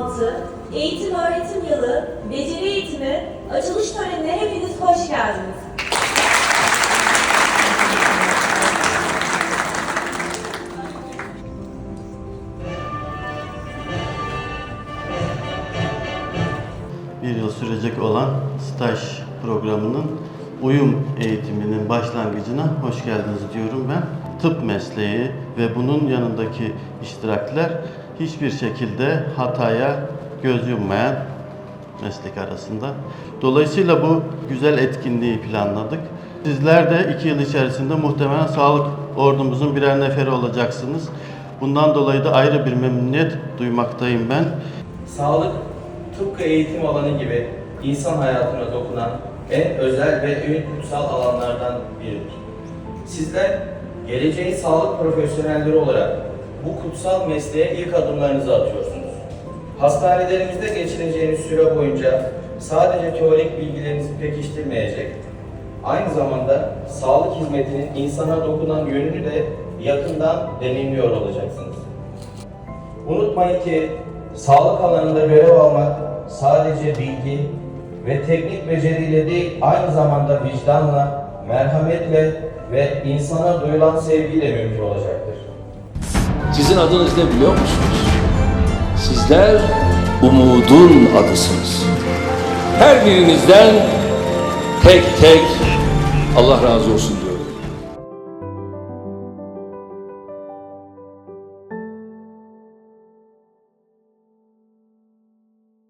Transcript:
2026 Eğitim Öğretim Yılı Beceri Eğitimi açılış törenine hepiniz hoş geldiniz. bir yıl sürecek olan staj programının uyum eğitiminin başlangıcına hoş geldiniz diyorum ben. Tıp mesleği ve bunun yanındaki iştirakler hiçbir şekilde hataya göz yummayan meslek arasında. Dolayısıyla bu güzel etkinliği planladık. Sizler de iki yıl içerisinde muhtemelen sağlık ordumuzun birer neferi olacaksınız. Bundan dolayı da ayrı bir memnuniyet duymaktayım ben. Sağlık, tıpkı eğitim alanı gibi insan hayatına dokunan en özel ve en kutsal alanlardan biridir. Sizler geleceğin sağlık profesyonelleri olarak bu kutsal mesleğe ilk adımlarınızı atıyorsunuz. Hastanelerimizde geçireceğiniz süre boyunca sadece teorik bilgilerinizi pekiştirmeyecek, aynı zamanda sağlık hizmetinin insana dokunan yönünü de yakından deneyimliyor olacaksınız. Unutmayın ki sağlık alanında görev almak sadece bilgi ve teknik beceriyle değil aynı zamanda vicdanla, merhametle ve insana duyulan sevgiyle mümkün olacaktır. Sizin adınız ne biliyor musunuz? Sizler umudun adısınız. Her birinizden tek tek Allah razı olsun diyorum.